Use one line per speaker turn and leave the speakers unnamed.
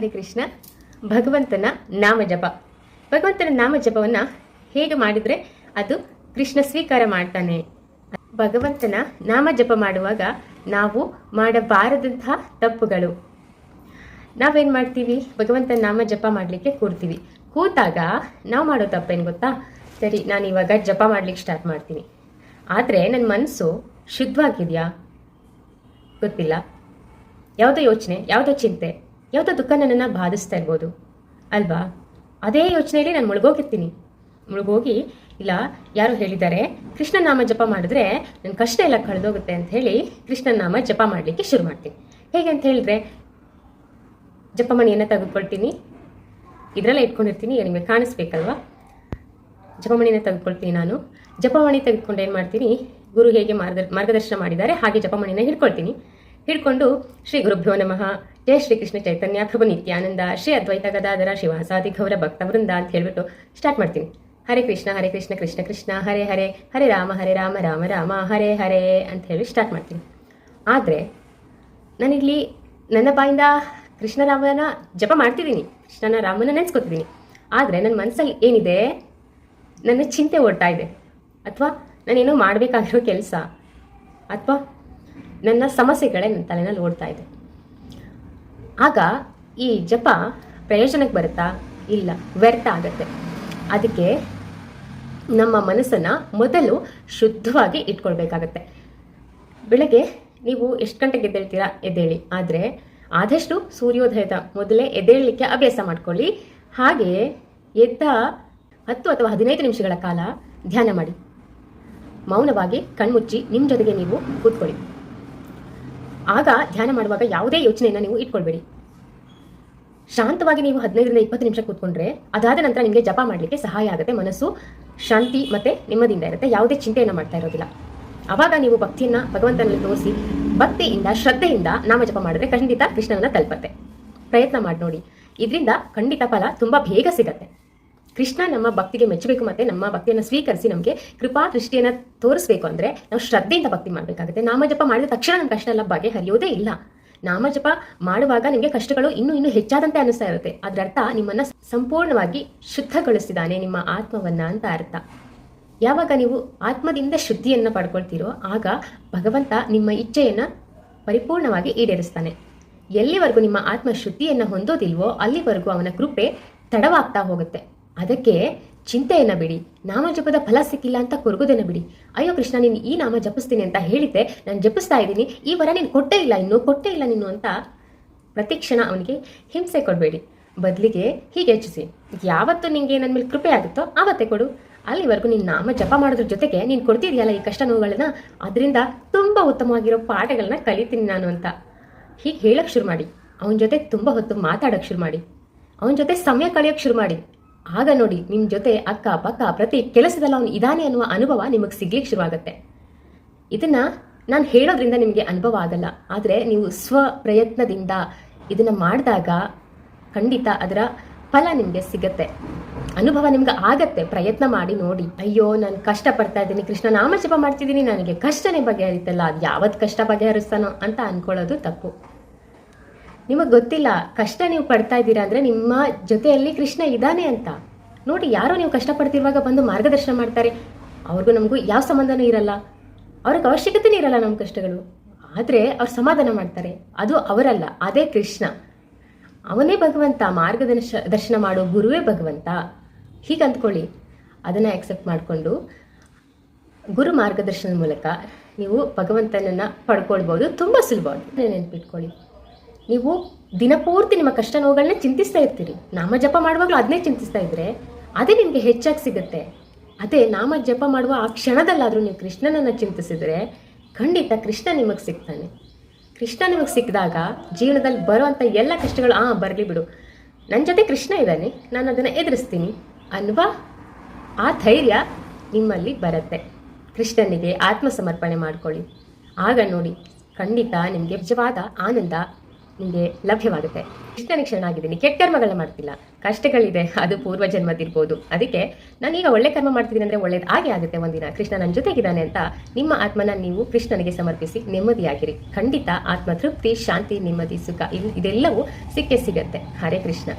ಹರೇ ಕೃಷ್ಣ. ಭಗವಂತನ ನಾಮ ಜಪ. ಭಗವಂತನ ನಾಮ ಜಪವನ್ನ ಹೇಗೆ ಮಾಡಿದ್ರೆ ಅದು ಕೃಷ್ಣ ಸ್ವೀಕಾರ ಮಾಡ್ತಾನೆ. ಭಗವಂತನ ನಾಮ ಜಪ ಮಾಡುವಾಗ ನಾವು ಮಾಡಬಾರದಂತಹ ತಪ್ಪುಗಳು. ನಾವೇನ್ ಮಾಡ್ತೀವಿ? ಭಗವಂತನ ನಾಮ ಜಪ ಮಾಡ್ಲಿಕ್ಕೆ ಕೂರ್ತೀವಿ. ಕೂತಾಗ ನಾವು ಮಾಡೋ ತಪ್ಪೇನು ಗೊತ್ತಾ? ಸರಿ, ನಾನು ಇವಾಗ ಜಪ ಮಾಡ್ಲಿಕ್ಕೆ ಸ್ಟಾರ್ಟ್ ಮಾಡ್ತೀನಿ. ಆದ್ರೆ ನನ್ನ ಮನಸ್ಸು ಶುದ್ಧವಾಗಿದೆಯಾ? ಗೊತ್ತಿಲ್ಲ. ಯಾವುದೋ ಯೋಚನೆ, ಯಾವುದೋ ಚಿಂತೆ. ಯಾವುದೋ ದುಃಖ ನನ್ನನ್ನು ಬಾಧಿಸ್ತಾ ಇರ್ಬೋದು. ಅಲ್ವಾ? ಅದೇ ಯೋಚನೆಯಲ್ಲಿ ನಾನು ಮುಳುಗೋಗಿರ್ತೀನಿ. ಮುಳುಗೋಗಿ, ಇಲ್ಲ, ಯಾರು ಹೇಳಿದ್ದಾರೆ, ಕೃಷ್ಣನಾಮ ಜಪ ಮಾಡಿದ್ರೆ ನನ್ನ ಕಷ್ಟ ಎಲ್ಲ ಕಳೆದೋಗುತ್ತೆ ಅಂತ ಹೇಳಿ ಕೃಷ್ಣನಾಮ ಜಪ ಮಾಡಲಿಕ್ಕೆ ಶುರು ಮಾಡ್ತೀನಿ. ಹೇಗೆ ಅಂತ ಹೇಳಿದ್ರೆ ಜಪಮಣಿಯನ್ನು ತೆಗೆದುಕೊಳ್ತೀನಿ. ಇದರಲ್ಲೇ ಇಟ್ಕೊಂಡಿರ್ತೀನಿ ನಿಮಗೆ ಕಾಣಿಸ್ಬೇಕಲ್ವಾ? ಜಪಮಣಿನ ತೆಗೆದುಕೊಳ್ತೀನಿ ನಾನು. ಜಪಮಣಿ ತೆಗೆದುಕೊಂಡು ಏನು ಮಾಡ್ತೀನಿ, ಗುರು ಹೇಗೆ ಮಾರ್ಗ, ಮಾರ್ಗದರ್ಶನ ಮಾಡಿದ್ದಾರೆ, ಹಾಗೆ ಜಪಮಣಿನ ಹಿಡ್ಕೊಳ್ತೀನಿ. ಹಿಡ್ಕೊಂಡು ಶ್ರೀ ಗುರುಭ್ಯೋ ನಮಃ. ಜಯ ಶ್ರೀ ಕೃಷ್ಣ ಚೈತನ್ಯ ಪ್ರಭು ನಿತ್ಯಾನಂದ ಶ್ರೀ ಅದ್ವೈತ ಗದಾಧರ ಶಿವಾಸಾದಿ ಗೌರ ಭಕ್ತ ವೃಂದ ಅಂತ ಹೇಳ್ಬಿಟ್ಟು ಸ್ಟಾರ್ಟ್ ಮಾಡ್ತೀನಿ. ಹರೇ ಕೃಷ್ಣ ಹರೇ ಕೃಷ್ಣ ಕೃಷ್ಣ ಕೃಷ್ಣ, ಹರೇ ಹರೇ ಹರೇ ರಾಮ ಹರೇ ರಾಮ ರಾಮ ರಾಮ, ಹರೇ ಹರೇ ಅಂತ ಹೇಳಿ ಸ್ಟಾರ್ಟ್ ಮಾಡ್ತೀನಿ. ಆದರೆ ನಾನಿಲ್ಲಿ ನನ್ನ ಬಾಯಿಂದ ಕೃಷ್ಣರಾಮನ ಜಪ ಮಾಡ್ತಿದ್ದೀನಿ. ಕೃಷ್ಣನ ರಾಮನ ನೆನೆಸ್ಕೊತಿದ್ದೀನಿ. ಆದರೆ ನನ್ನ ಮನಸ್ಸಲ್ಲಿ ಏನಿದೆ? ನನ್ನ ಚಿಂತೆ ಓಡ್ತಾ ಇದೆ. ಅಥವಾ ನಾನೇನೋ ಮಾಡಬೇಕಾಗಿರೋ ಕೆಲಸ. ಅಥವಾ ನನ್ನ ಸಮಸ್ಯೆಗಳೇ ನನ್ನ ತಲೆನಲ್ಲಿ ಓಡ್ತಾ ಇದೆ. ಆಗ ಈ ಜಪ ಪ್ರಯೋಜನಕ್ಕೆ ಬರುತ್ತಾ? ಇಲ್ಲ, ವ್ಯರ್ಥ ಆಗುತ್ತೆ. ಅದಕ್ಕೆ ನಮ್ಮ ಮನಸ್ಸನ್ನು ಮೊದಲು ಶುದ್ಧವಾಗಿ ಇಟ್ಕೊಳ್ಬೇಕಾಗತ್ತೆ. ಬೆಳಗ್ಗೆ ನೀವು ಎಷ್ಟು ಗಂಟೆಗೆ ಎದ್ದೇಳ್ತೀರಾ? ಎದ್ದೇಳಿ. ಆದರೆ ಆದಷ್ಟು ಸೂರ್ಯೋದಯದ ಮೊದಲೇ ಎದ್ದೇಳಲಿಕ್ಕೆ ಅಭ್ಯಾಸ ಮಾಡ್ಕೊಳ್ಳಿ. ಹಾಗೆ ಎದ್ದ ಹತ್ತು ಅಥವಾ ಹದಿನೈದು ನಿಮಿಷಗಳ ಕಾಲ ಧ್ಯಾನ ಮಾಡಿ. ಮೌನವಾಗಿ ಕಣ್ಮುಚ್ಚಿ ನಿಮ್ಮ ಜೊತೆಗೆ ನೀವು ಕೂತ್ಕೊಳ್ಳಿ. ಆಗ ಧ್ಯಾನ ಮಾಡುವಾಗ ಯಾವುದೇ ಯೋಚನೆಯನ್ನು ನೀವು ಇಟ್ಕೊಳ್ಬೇಡಿ. ಶಾಂತವಾಗಿ ನೀವು ಹದಿನೈದರಿಂದ ಇಪ್ಪತ್ತು ನಿಮಿಷ ಕೂತ್ಕೊಂಡ್ರೆ ಅದಾದ ನಂತರ ನಿಮಗೆ ಜಪ ಮಾಡಲಿಕ್ಕೆ ಸಹಾಯ ಆಗುತ್ತೆ. ಮನಸ್ಸು ಶಾಂತಿ ಮತ್ತೆ ನೆಮ್ಮದಿಯಿಂದ ಇರುತ್ತೆ. ಯಾವುದೇ ಚಿಂತೆಯನ್ನು ಮಾಡ್ತಾ ಇರೋದಿಲ್ಲ. ಆವಾಗ ನೀವು ಭಕ್ತಿಯನ್ನ ಭಗವಂತನಲ್ಲಿ ತೋರಿಸಿ ಭಕ್ತಿಯಿಂದ, ಶ್ರದ್ಧೆಯಿಂದ ನಾಮ ಜಪ ಮಾಡಿದ್ರೆ ಖಂಡಿತ ಕೃಷ್ಣನನ್ನು ತಲುಪತ್ತೆ. ಪ್ರಯತ್ನ ಮಾಡಿ ನೋಡಿ ಇದರಿಂದ ಖಂಡಿತ ಫಲ ತುಂಬಾ ಬೇಗ ಸಿಗತ್ತೆ. ಕೃಷ್ಣ ನಮ್ಮ ಭಕ್ತಿಗೆ ಮೆಚ್ಚಬೇಕು ಮತ್ತೆ ನಮ್ಮ ಭಕ್ತಿಯನ್ನು ಸ್ವೀಕರಿಸಿ ನಮಗೆ ಕೃಪಾ ದೃಷ್ಟಿಯನ್ನು ತೋರಿಸಬೇಕು ಅಂದ್ರೆ ನಾವು ಶ್ರದ್ಧೆಯಿಂದ ಭಕ್ತಿ ಮಾಡಬೇಕಾಗುತ್ತೆ. ನಾಮಜಪ ಮಾಡಿದ ತಕ್ಷಣ ನಮ್ಮ ಕಷ್ಟ ಎಲ್ಲ ಬಗೆಹರಿಯೋದೇ ಇಲ್ಲ. ನಾಮಜಪ ಮಾಡುವಾಗ ನಿಮಗೆ ಕಷ್ಟಗಳು ಇನ್ನೂ ಇನ್ನೂ ಹೆಚ್ಚಾದಂತೆ ಅನಿಸ್ತಾ ಇರುತ್ತೆ. ಅದರ ಅರ್ಥ ನಿಮ್ಮನ್ನ ಸಂಪೂರ್ಣವಾಗಿ ಶುದ್ಧಗೊಳಿಸಿದಾನೆ ನಿಮ್ಮ ಆತ್ಮವನ್ನ ಅಂತ ಅರ್ಥ. ಯಾವಾಗ ನೀವು ಆತ್ಮದಿಂದ ಶುದ್ಧಿಯನ್ನ ಪಡ್ಕೊಳ್ತೀರೋ ಆಗ ಭಗವಂತ ನಿಮ್ಮ ಇಚ್ಛೆಯನ್ನ ಪರಿಪೂರ್ಣವಾಗಿ ಈಡೇರಿಸ್ತಾನೆ. ಎಲ್ಲಿವರೆಗೂ ನಿಮ್ಮ ಆತ್ಮ ಶುದ್ಧಿಯನ್ನ ಹೊಂದೋದಿಲ್ವೋ ಅಲ್ಲಿವರೆಗೂ ಅವನ ಕೃಪೆ ತಡವಾಗ್ತಾ ಹೋಗುತ್ತೆ. ಅದಕ್ಕೆ ಚಿಂತೆಯನ್ನ ಬಿಡಿ. ನಾಮ ಜಪದ ಫಲ ಸಿಕ್ಕಿಲ್ಲ ಅಂತ ಕೊರಗೋದನ್ನ ಬಿಡಿ. ಅಯ್ಯೋ ಕೃಷ್ಣ, ನೀನು ಈ ನಾಮ ಜಪಿಸ್ತೀನಿ ಅಂತ ಹೇಳಿದ್ದೆ. ನಾನು ಜಪಿಸ್ತಾ ಇದ್ದೀನಿ. ಈ ವರ ನೀನು ಕೊಟ್ಟೇ ಇಲ್ಲ, ಇನ್ನು ಕೊಟ್ಟೇ ಇಲ್ಲ ನೀನು ಅಂತ ಪ್ರತಿಕ್ಷಣ ಅವನಿಗೆ ಹಿಂಸೆ ಕೊಡಬೇಡಿ. ಬದಲಿಗೆ ಹೀಗೆ ಹೆಚ್ಚಿಸಿ ಯಾವತ್ತು ನಿಂಗೆ ನನ್ನ ಮೇಲೆ ಕೃಪೆ ಆಗುತ್ತೋ ಆವತ್ತೇ ಕೊಡು. ಅಲ್ಲಿವರೆಗೂ ನೀನು ನಾಮ ಜಪ ಮಾಡೋದ್ರ ಜೊತೆಗೆ ನೀನು ಕೊಡ್ತಿದ್ಯಲ್ಲ ಈ ಕಷ್ಟ ನೋವುಗಳನ್ನ, ಅದರಿಂದ ತುಂಬ ಉತ್ತಮವಾಗಿರೋ ಪಾಠಗಳನ್ನ ಕಲಿತೀನಿ ನಾನು ಅಂತ. ಹೀಗೆ ಹೇಳೋಕ್ಕೆ ಶುರು ಮಾಡಿ. ಅವನ ಜೊತೆ ತುಂಬ ಹೊತ್ತು ಮಾತಾಡೋಕ್ಕೆ ಶುರು ಮಾಡಿ. ಅವನ ಜೊತೆ ಸಮಯ ಕಳೆಯೋಕೆ ಶುರು ಮಾಡಿ. ಆಗ ನೋಡಿ ನಿಮ್ಮ ಜೊತೆ ಅಕ್ಕ, ಪಕ್ಕ ಪ್ರತಿ ಕೆಲಸದಲ್ಲಿ ಅವನು ಇದಾನೆ ಅನ್ನುವ ಅನುಭವ ನಿಮಗೆ ಸಿಗ್ಲಿಕ್ಕೆ ಶುರುವಾಗುತ್ತೆ. ಇದನ್ನ ನಾನು ಹೇಳೋದ್ರಿಂದ ನಿಮಗೆ ಅನುಭವ ಆಗಲ್ಲ. ಆದರೆ ನೀವು ಸ್ವ ಪ್ರಯತ್ನದಿಂದ ಇದನ್ನ ಮಾಡಿದಾಗ ಖಂಡಿತ ಅದರ ಫಲ ನಿಮಗೆ ಸಿಗತ್ತೆ. ಅನುಭವ ನಿಮ್ಗೆ ಆಗತ್ತೆ. ಪ್ರಯತ್ನ ಮಾಡಿ ನೋಡಿ. ಅಯ್ಯೋ, ನಾನು ಕಷ್ಟ ಪಡ್ತಾ ಇದ್ದೀನಿ. ಕೃಷ್ಣ ನಾಮ ಜಪ ಮಾಡ್ತಿದ್ದೀನಿ. ನನಗೆ ಕಷ್ಟನೇ ಬಗೆಹರಿತಲ್ಲ. ಅದು ಯಾವತ್ತು ಕಷ್ಟ ಬಗೆಹರಿಸ್ತಾನೋ ಅಂತ ಅನ್ಕೊಳ್ಳೋದು ತಪ್ಪು. ನಿಮಗೆ ಗೊತ್ತಿಲ್ಲ, ಕಷ್ಟ ನೀವು ಪಡ್ತಾ ಇದ್ದೀರಾ ಅಂದರೆ ನಿಮ್ಮ ಜೊತೆಯಲ್ಲಿ ಕೃಷ್ಣ ಇದ್ದಾನೆ ಅಂತ. ನೋಡಿ, ಯಾರೋ ನೀವು ಕಷ್ಟಪಡ್ತಿರುವಾಗ ಬಂದು ಮಾರ್ಗದರ್ಶನ ಮಾಡ್ತಾರೆ. ಅವ್ರಿಗೂ ನಮಗೂ ಯಾವ ಸಂಬಂಧನೂ ಇರಲ್ಲ. ಅವ್ರಿಗೆ ಅವಶ್ಯಕತೆನೂ ಇರಲ್ಲ ನಮ್ಮ ಕಷ್ಟಗಳು. ಆದರೆ ಅವ್ರು ಸಮಾಧಾನ ಮಾಡ್ತಾರೆ. ಅದು ಅವರಲ್ಲ, ಅದೇ ಕೃಷ್ಣ. ಅವನೇ ಭಗವಂತ, ಮಾರ್ಗದರ್ಶ, ದರ್ಶನ ಮಾಡೋ ಗುರುವೇ ಭಗವಂತ. ಹೀಗೆ ಅಂದ್ಕೊಳ್ಳಿ. ಅದನ್ನು ಆಕ್ಸೆಪ್ಟ್ ಮಾಡಿಕೊಂಡು ಗುರು ಮಾರ್ಗದರ್ಶನದ ಮೂಲಕ ನೀವು ಭಗವಂತನನ್ನು ಪಡ್ಕೊಳ್ಬೋದು. ತುಂಬ ಸುಲಭ ನೆನಪಿಟ್ಕೊಳ್ಳಿ. ನೀವು ದಿನಪೂರ್ತಿ ನಿಮ್ಮ ಕಷ್ಟ ನೋವುಗಳನ್ನ ಚಿಂತಿಸ್ತಾ ಇರ್ತೀರಿ. ನಾಮ ಜಪ ಮಾಡುವಾಗಲೂ ಅದನ್ನೇ ಚಿಂತಿಸ್ತಾ ಇದ್ರೆ ಅದೇ ನಿಮಗೆ ಹೆಚ್ಚಾಗಿ ಸಿಗುತ್ತೆ. ಅದೇ ನಾಮ ಜಪ ಮಾಡುವ ಆ ಕ್ಷಣದಲ್ಲಾದರೂ ನೀವು ಕೃಷ್ಣನನ್ನು ಚಿಂತಿಸಿದರೆ ಖಂಡಿತ ಕೃಷ್ಣ ನಿಮಗೆ ಸಿಗ್ತಾನೆ. ಕೃಷ್ಣ ನಿಮಗೆ ಸಿಕ್ಕಿದಾಗ ಜೀವನದಲ್ಲಿ ಬರುವಂಥ ಎಲ್ಲ ಕಷ್ಟಗಳು, ಆ, ಬರಲಿ ಬಿಡು. ನನ್ನ ಜೊತೆ ಕೃಷ್ಣ ಇದ್ದಾನೆ, ನಾನು ಅದನ್ನು ಎದುರಿಸ್ತೀನಿ ಅನ್ನುವ ಆ ಧೈರ್ಯ ನಿಮ್ಮಲ್ಲಿ ಬರುತ್ತೆ. ಕೃಷ್ಣನಿಗೆ ಆತ್ಮ ಸಮರ್ಪಣೆ ಮಾಡ್ಕೊಳ್ಳಿ. ಆಗ ನೋಡಿ, ಖಂಡಿತ ನಿಮಗೆ ನಿಜವಾದ ಆನಂದ ನಿಮಗೆ ಲಭ್ಯವಾಗುತ್ತೆ ಕೃಷ್ಣನಿಗೆ ಆಗಿದ್ದೀನಿ. ಕೆಟ್ಟ ಕರ್ಮಗಳನ್ನ ಮಾಡ್ತಿಲ್ಲ. ಕಷ್ಟಗಳಿದೆ, ಅದು ಪೂರ್ವ ಜನ್ಮದಿರ್ಬೋದು ಅದಕ್ಕೆ ನಾನೀಗ ಒಳ್ಳೆ ಕರ್ಮ ಮಾಡ್ತಿದ್ದೀನಿ ಅಂದ್ರೆ ಒಳ್ಳೇದು ಆಗೇ ಆಗುತ್ತೆ ಒಂದಿನ. ಕೃಷ್ಣ ನನ್ನ ಜೊತೆಗಿದ್ದಾನೆ ಅಂತ ನಿಮ್ಮ ಆತ್ಮನ ನೀವು ಕೃಷ್ಣನಿಗೆ ಸಮರ್ಪಿಸಿ ನೆಮ್ಮದಿಯಾಗಿರಿ. ಖಂಡಿತ ಆತ್ಮ ತೃಪ್ತಿ ಶಾಂತಿ, ನೆಮ್ಮದಿ, ಸುಖ ಇದೆಲ್ಲವೂ ಸಿಕ್ಕೇ ಸಿಗತ್ತೆ. ಹರೇ ಕೃಷ್ಣ.